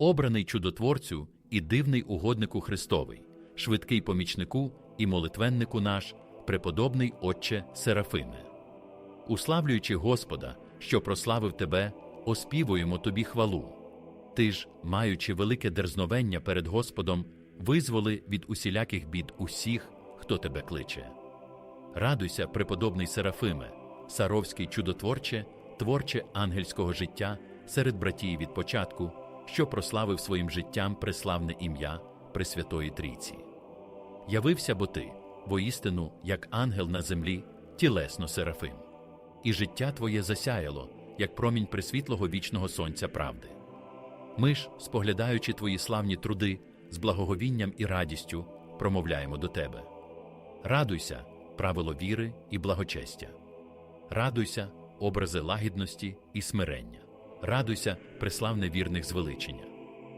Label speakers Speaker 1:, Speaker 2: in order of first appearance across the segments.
Speaker 1: обраний чудотворцю і дивний угоднику Христовий, швидкий помічнику і молитвеннику наш, преподобний Отче Серафиме. Уславлюючи Господа, що прославив тебе, оспівуємо тобі хвалу. Ти ж, маючи велике дерзновення перед Господом, визволи від усіляких бід усіх, хто тебе кличе. Радуйся, преподобний Серафиме, Саровський чудотворче, творче ангельського життя серед братії від початку, що прославив своїм життям преславне ім'я Пресвятої Трійці. Явився бо ти, воістину, як ангел на землі, тілесно Серафим, і життя твоє засяяло, як промінь присвітлого вічного сонця правди. Ми ж, споглядаючи твої славні труди, з благоговінням і радістю промовляємо до тебе. Радуйся, правило віри і благочестя. Радуйся, образи лагідності і смирення. Радуйся, преславне вірних звеличення.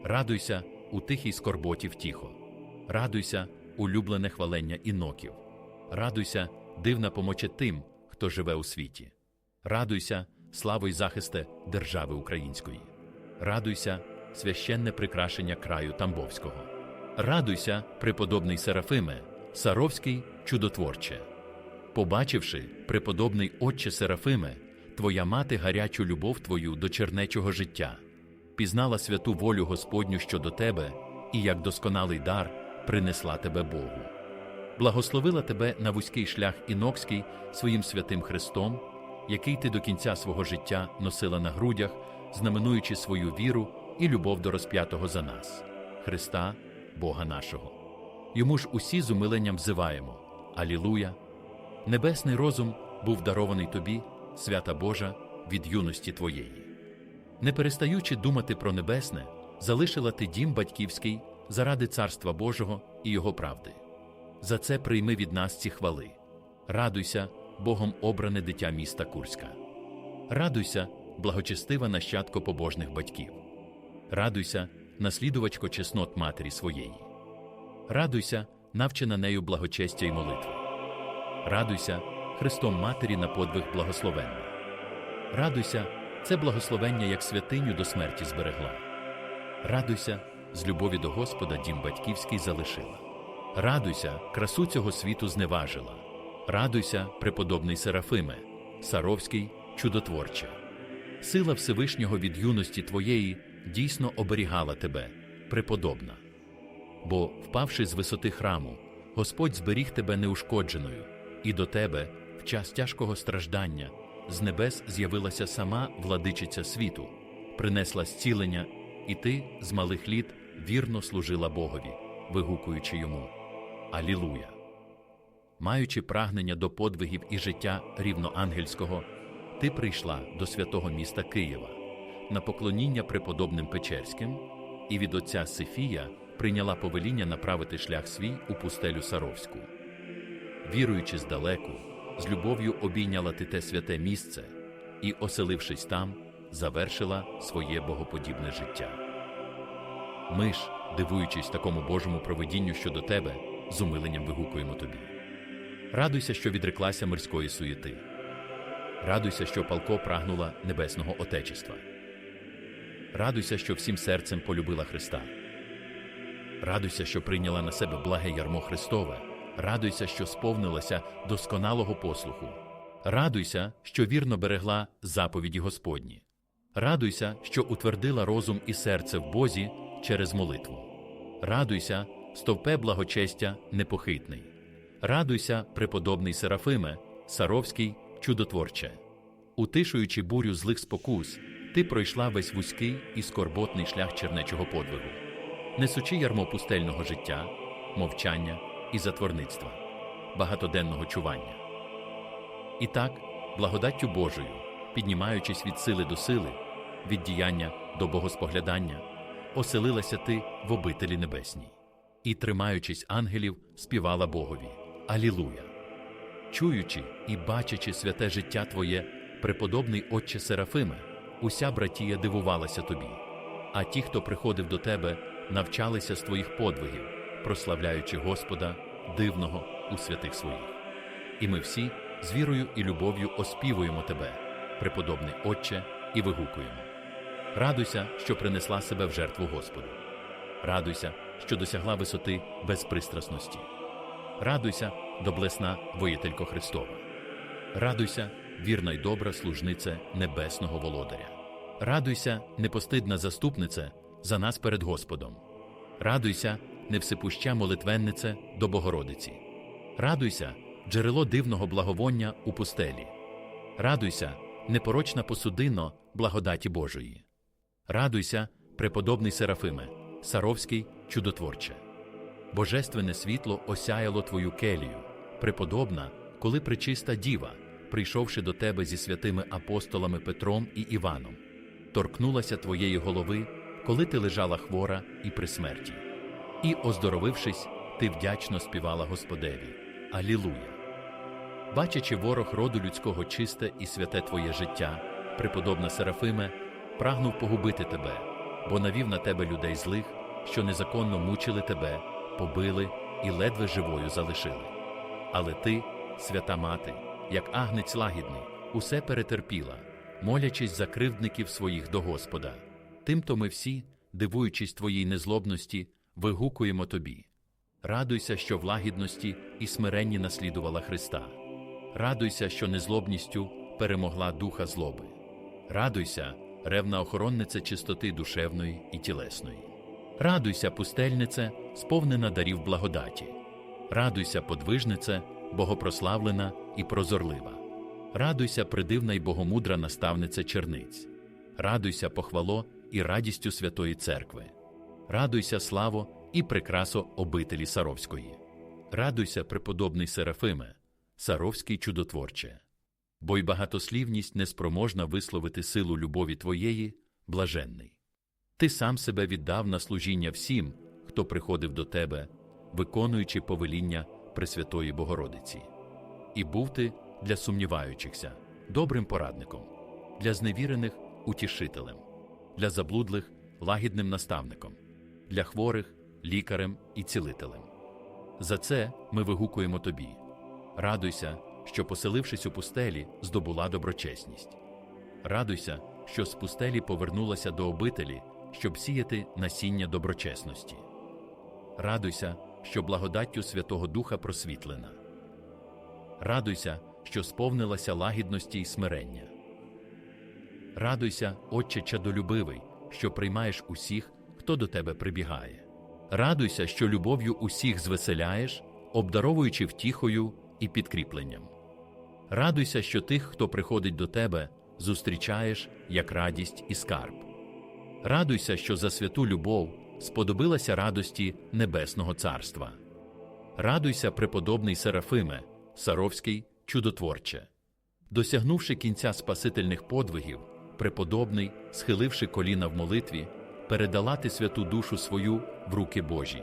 Speaker 1: Радуйся у тихій скорботі втіхо. Радуйся, улюблене хвалення іноків. Радуйся, дивна помоче тим, хто живе у світі. Радуйся, славо й захисте держави української. Радуйся, священне прикрашення краю Тамбовського. Радуйся, преподобний Серафиме, Саровський чудотворче. Побачивши, преподобний Отче Серафиме, твоя мати гарячу любов твою до чернечого життя, пізнала святу волю Господню щодо тебе і, як досконалий дар, принесла тебе Богу. Благословила тебе на вузький шлях інокський своїм святим Христом, який ти до кінця свого життя носила на грудях, знаменуючи свою віру і любов до розп'ятого за нас, Христа, Бога нашого. Йому ж усі з умиленням взиваємо Алілуя! Небесний розум був дарований тобі, свята Божа, від юності твоєї. Не перестаючи думати про небесне, залишила ти дім батьківський заради Царства Божого і Його правди. За це прийми від нас ці хвали. Радуйся, Богом обране дитя міста Курська. Радуйся, благочестива нащадко побожних батьків. Радуйся, наслідувачко чеснот матері своєї. Радуйся, навчена нею благочестя й молитви. Радуйся, Христом Матері на подвиг благословенна. Радуйся, це благословення як святиню до смерті зберегла. Радуйся, з любові до Господа дім батьківський залишила. Радуйся, красу цього світу зневажила. Радуйся, преподобний Серафиме, Саровський, чудотворче. Сила Всевишнього від юності твоєї дійсно оберігала тебе, преподобна. Бо, впавши з висоти храму, Господь зберіг тебе неушкодженою, і до тебе, час тяжкого страждання, з небес з'явилася сама владичиця світу, принесла зцілення, і ти з малих літ вірно служила Богові, вигукуючи йому Алілуя. Маючи прагнення до подвигів і життя рівноангельського, ти прийшла до святого міста Києва на поклоніння преподобним Печерським, і від отця Сифія прийняла повеління направити шлях свій у пустелю Саровську. Віруючи здалеку, з любов'ю обійняла ти те святе місце і, оселившись там, завершила своє богоподібне життя. Ми ж, дивуючись такому Божому провидінню щодо тебе, з умиленням вигукуємо тобі. Радуйся, що відреклася мирської суєти. Радуйся, що палко прагнула небесного Отечества. Радуйся, що всім серцем полюбила Христа. Радуйся, що прийняла на себе благе ярмо Христове. Радуйся, що сповнилася досконалого послуху. Радуйся, що вірно берегла заповіді Господні. Радуйся, що утвердила розум і серце в Бозі через молитву. Радуйся, стовпе благочестя непохитний. Радуйся, преподобний Серафиме, Саровський, чудотворче. Утишуючи бурю злих спокус, ти пройшла весь вузький і скорботний шлях чернечого подвигу, несучи ярмо пустельного життя, мовчання і затворництва, багатоденного чування. І так, благодаттю Божою, піднімаючись від сили до сили, від діяння до богоспоглядання, оселилася ти в обителі небесній і, тримаючись ангелів, співала Богові Алілуя! Чуючи і бачачи святе життя Твоє, преподобний Отче Серафиме, уся братія дивувалася тобі, а ті, хто приходив до тебе, навчалися з твоїх подвигів, прославляючи Господа, дивного у святих своїх. І ми всі з вірою і любов'ю оспівуємо тебе, преподобний Отче, і вигукуємо. Радуйся, що принесла себе в жертву Господу. Радуйся, що досягла висоти безпристрасності. Радуйся, доблесна воїтелько Христова. Радуйся, вірна й добра служнице Небесного Володаря. Радуйся, непостидна заступнице за нас перед Господом. Радуйся, невсипуща молитвеннице до Богородиці. Радуйся, джерело дивного благовоння у пустелі. Радуйся, непорочна посудино благодаті Божої. Радуйся, преподобний Серафиме, Саровський чудотворче. Божественне світло осяяло твою келію, преподобна, коли пречиста діва, прийшовши до тебе зі святими апостолами Петром і Іваном, торкнулася твоєї голови, коли ти лежала хвора і при смерті. І, оздоровившись, ти вдячно співала Господеві. Алілуя! Бачачи ворог роду людського чисте і святе твоє життя, преподобна Серафиме, прагнув погубити тебе, бо навів на тебе людей злих, що незаконно мучили тебе, побили і ледве живою залишили. Але ти, свята мати, як агнець лагідний, усе перетерпіла, молячись за кривдників своїх до Господа. Тимто ми всі, дивуючись твоїй незлобності, вигукуємо тобі. Радуйся, що в лагідності і смиренні наслідувала Христа. Радуйся, що незлобністю перемогла духа злоби. Радуйся, ревна охоронниця чистоти душевної і тілесної. Радуйся, пустельнице, сповнена дарів благодаті. Радуйся, подвижнице, богопрославлена і прозорлива. Радуйся, придивна й богомудра наставниця черниць. Радуйся, похвало і радістю Святої Церкви. Радуйся, славо і прикрасо обителі Саровської. Радуйся, преподобний Серафиме, Саровський чудотворче. Бо й багатослівність неспроможна висловити силу любові твоєї, блаженний. Ти сам себе віддав на служіння всім, хто приходив до тебе, виконуючи повеління Пресвятої Богородиці. І був ти для сумніваючихся, добрим порадником, для зневірених утішителем, для заблудлих лагідним наставником, для хворих лікарем і цілителем. За це ми вигукуємо тобі. Радуйся, що, поселившись у пустелі, здобула доброчесність. Радуйся, що з пустелі повернулася до обителі, щоб сіяти насіння доброчесності. Радуйся, що благодаттю Святого Духа просвітлена. Радуйся, що сповнилася лагідності й смирення. Радуйся, Отче чадолюбивий, що приймаєш усіх, хто до тебе прибігає. Радуйся, що любов'ю усіх звеселяєш, обдаровуючи втіхою і підкріпленням. Радуйся, що тих, хто приходить до тебе, зустрічаєш як радість і скарб. Радуйся, що за святу любов сподобилася радості Небесного Царства. Радуйся, преподобний Серафиме, Саровський чудотворче. Досягнувши кінця спасительних подвигів, преподобний, схиливши коліна в молитві, передала ти святу душу свою в руки Божі,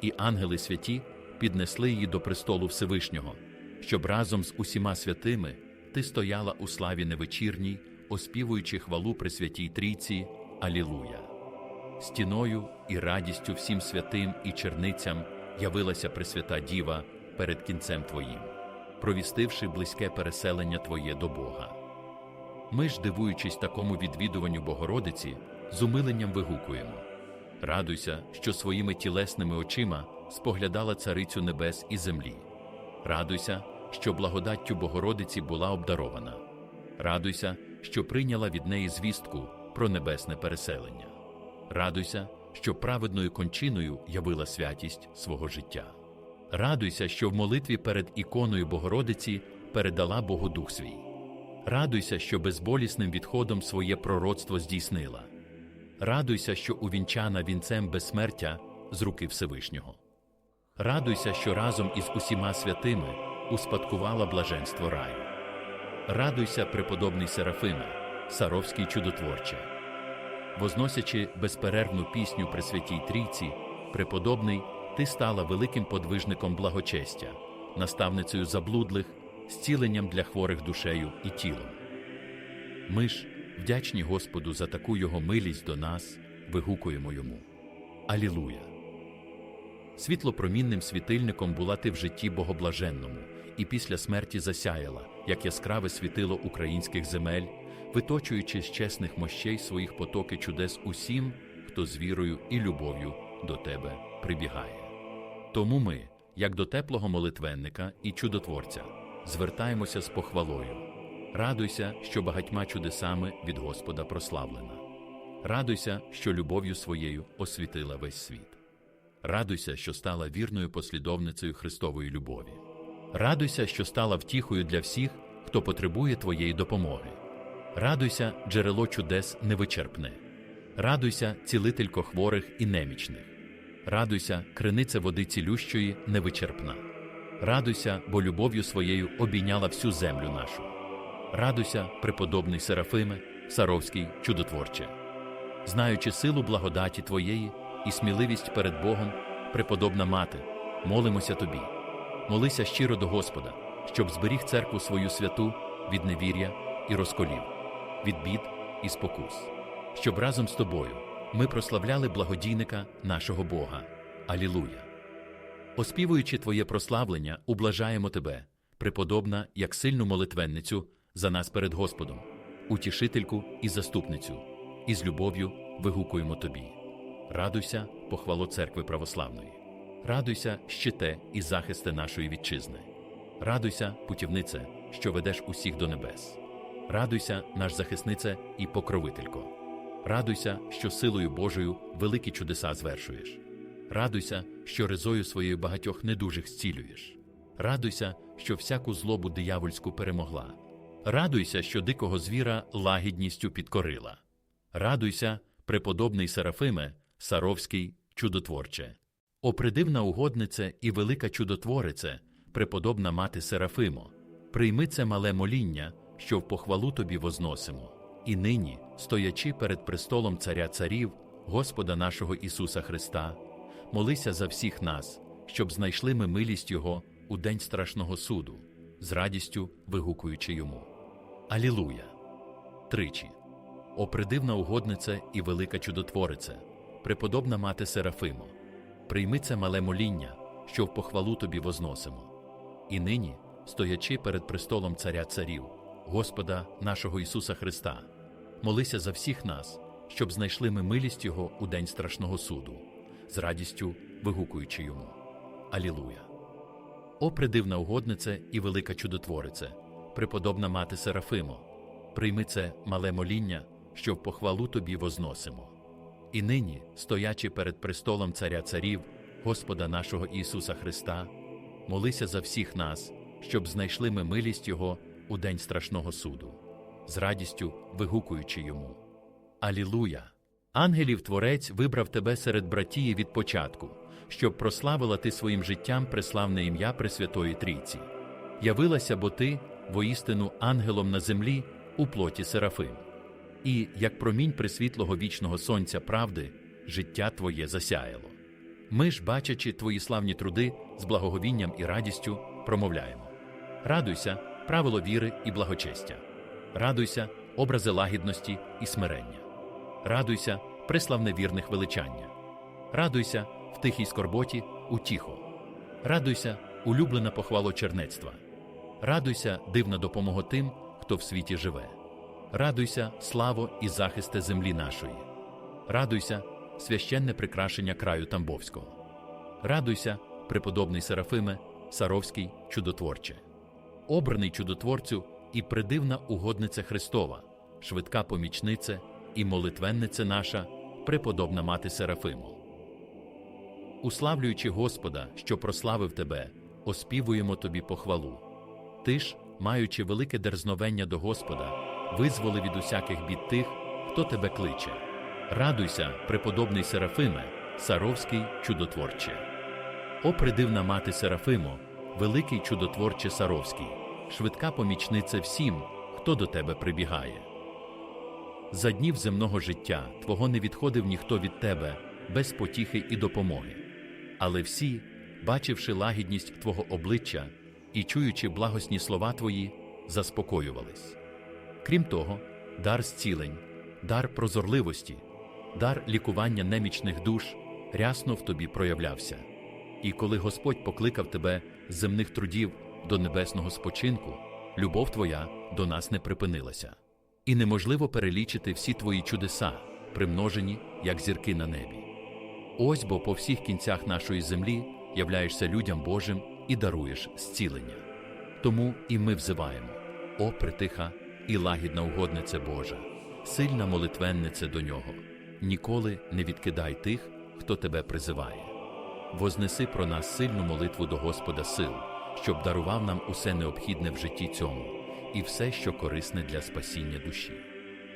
Speaker 1: і ангели святі піднесли її до престолу Всевишнього, щоб разом з усіма святими ти стояла у славі невечірній, оспівуючи хвалу Пресвятій Трійці Алілуя. Стіною і радістю всім святим і черницям явилася Пресвята Діва перед кінцем Твоїм, провістивши близьке переселення Твоє до Бога. Ми ж, дивуючись такому відвідуванню Богородиці, з умиленням вигукуємо Радуйся, що своїми тілесними очима споглядала Царицю Небес і землі. Радуйся, що благодаттю Богородиці була обдарована. Радуйся, що прийняла від неї звістку про небесне переселення. Радуйся, що праведною кончиною явила святість свого життя. Радуйся, що в молитві перед іконою Богородиці передала Богу Дух свій. Радуйся, що безболісним відходом своє пророцтво здійснила. Радуйся, що увінчана вінцем безсмертя з руки Всевишнього. Радуйся, що разом із усіма святими успадкувала блаженство раю. Радуйся, преподобний Серафиме, Саровський чудотворче. Возносячи безперервну пісню при святій трійці, преподобний, ти стала великим подвижником благочестя, наставницею заблудлих, зціленням для хворих душею і тілом. Ми ж, вдячні Господу за таку його милість до нас, вигукуємо йому. Алілуя! Світлопромінним світильником була ти в житті богоблаженному, і після смерті засяяла, як яскраве світило українських земель, виточуючи з чесних мощей своїх потоки чудес усім, хто з вірою і любов'ю до тебе прибігає. Тому ми, як до теплого молитвенника і чудотворця, звертаємося з похвалою. Радуйся, що багатьма чудесами від Господа прославлена. Радуйся, що любов'ю своєю освітила весь світ. Радуйся, що стала вірною послідовницею Христової любові. Радуйся, що стала втіхою для всіх, хто потребує твоєї допомоги. Радуйся, джерело чудес невичерпне. Радуйся, цілителько хворих і немічних. Радуйся, криниця води цілющої невичерпна. Радуйся, бо любов'ю своєю обійняла всю землю нашу. Радуйся, преподобний Серафиме, Саровський, чудотворче. Знаючи силу благодаті Твоєї і сміливість перед Богом, преподобна мати, молимося Тобі. Молися щиро до Господа, щоб зберіг церкву свою святу від невір'я і розколів, від бід і спокус, щоб разом з тобою ми прославляли благодійника нашого Бога. Алілуя! Оспівуючи Твоє прославлення, ублажаємо Тебе, преподобна, як сильну молитвенницю за нас перед Господом, утішительку і заступницю, і з любов'ю вигукуємо Тобі. Радуйся, похвало церкви православної. Радуйся, щите і захисте нашої вітчизни. Радуйся, путівнице, що ведеш усіх до небес. Радуйся, наш захиснице і покровителько. Радуйся, що силою Божою великі чудеса звершуєш. Радуйся, що ризою своєю багатьох недужих зцілюєш. Радуйся, що всяку злобу диявольську перемогла. Радуйся, що дикого звіра лагідністю підкорила. Радуйся, преподобний Серафиме, Саровський, чудотворче. О придивна угоднице і велика чудотворице, преподобна мати Серафимо, прийми це мале моління, що в похвалу тобі возносимо. І нині, стоячи перед престолом Царя Царів, Господа нашого Ісуса Христа, молися за всіх нас, щоб знайшли ми милість Його у день страшного суду, з радістю вигукуючи йому. Алілуя! Тричі. О придивна угодниця і велика чудотворице, преподобна мати Серафимо, прийми це мале моління, що в похвалу тобі возносимо. І нині, стоячи перед престолом Царя Царів, Господа нашого Ісуса Христа, молися за всіх нас, щоб знайшли ми милість Його у день страшного суду, з радістю вигукуючи йому. Алілуя! О придивна угоднице і велика чудотворице, преподобна мати Серафимо, прийми це мале моління, що в похвалу тобі возносимо. І нині, стоячи перед престолом Царя Царів, Господа нашого Ісуса Христа, молися за всіх нас, щоб знайшли ми милість Його у день страшного суду, з радістю вигукуючи йому. Алілуя! Ангелів Творець вибрав тебе серед братії від початку, щоб прославила ти своїм життям преславне ім'я Пресвятої Трійці. Явилася бо ти, воістину, ангелом на землі у плоті Серафим. І, як промінь присвітлого вічного сонця правди, життя твоє засяяло. Ми ж, бачачи твої славні труди з благоговінням і радістю, промовляємо: Радуйся, правило віри і благочестя, радуйся, образи лагідності і смирення, радуйся, приславне вірних величання, радуйся в тихій скорботі утіхо, радуйся, улюблена похвало чернецтва, радуйся, дивна допомога тим, хто в світі живе. Радуйся, славо і захисте землі нашої. Радуйся, священне прикрашення краю Тамбовського. Радуйся, преподобний Серафиме, Саровський, чудотворче. Обраний чудотворцю і придивна угодниця Христова, швидка помічниця і молитвенниця наша, преподобна мати Серафимо. Уславлюючи Господа, що прославив тебе, оспівуємо тобі похвалу. Ти ж, маючи велике дерзновення до Господа, визволи від усяких бід тих, хто тебе кличе. Радуйся, преподобний Серафиме, Саровський чудотворче. О придивна мати Серафимо, великий чудотворче Саровський, швидка помічниця всім, хто до тебе прибігає. За днів земного життя Твого не відходив ніхто від тебе без потіхи і допомоги. Але всі, бачивши лагідність Твого обличчя і чуючи благосні слова Твої, заспокоювались. Крім того, дар зцілень, дар прозорливості, дар лікування немічних душ рясно в тобі проявлявся. І коли Господь покликав тебе з земних трудів до небесного спочинку, любов твоя до нас не припинилася. І неможливо перелічити всі твої чудеса, примножені, як зірки на небі. Ось бо по всіх кінцях нашої землі являєшся людям Божим і даруєш зцілення. Тому і ми взиваємо: О, притиха і лагідна угодниця Божа, сильна молитвенниця до нього. Ніколи не відкидай тих, хто тебе призиває. Вознеси про нас сильну молитву до Господа сил, щоб дарував нам усе необхідне в житті цьому і все, що корисне для спасіння душі,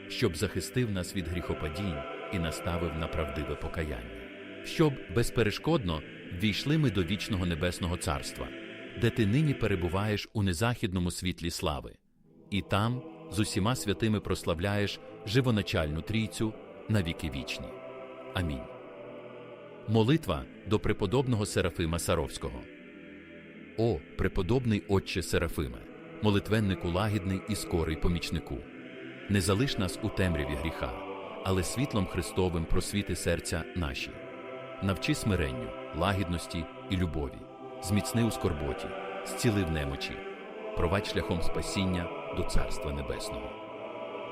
Speaker 1: щоб захистив нас від гріхопадінь і наставив на правдиве покаяння, щоб безперешкодно ввійшли ми до вічного небесного царства, де ти нині перебуваєш у незахідному світлі слави, і там з усіма святими прославляєш живоначальну трійцю на віки вічні. Амінь. Молитва до преподобного Серафима Саровського. О, преподобний Отче Серафиме, молитвеннику лагідний і скорий помічнику. Не залиш нас у темряві гріха, але світлом Христовим просвіти серця наші. Навчи смиренню, лагідності і любові, зміцни у скорботі, зціли в немочі, провадь шляхом спасіння до Царства Небесного.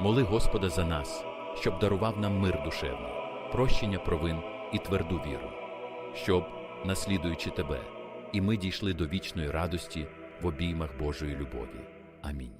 Speaker 1: Моли Господа за нас, щоб дарував нам мир душевний, прощення провин і тверду віру, щоб, наслідуючи тебе, і ми дійшли до вічної радості в обіймах Божої любові. Амінь.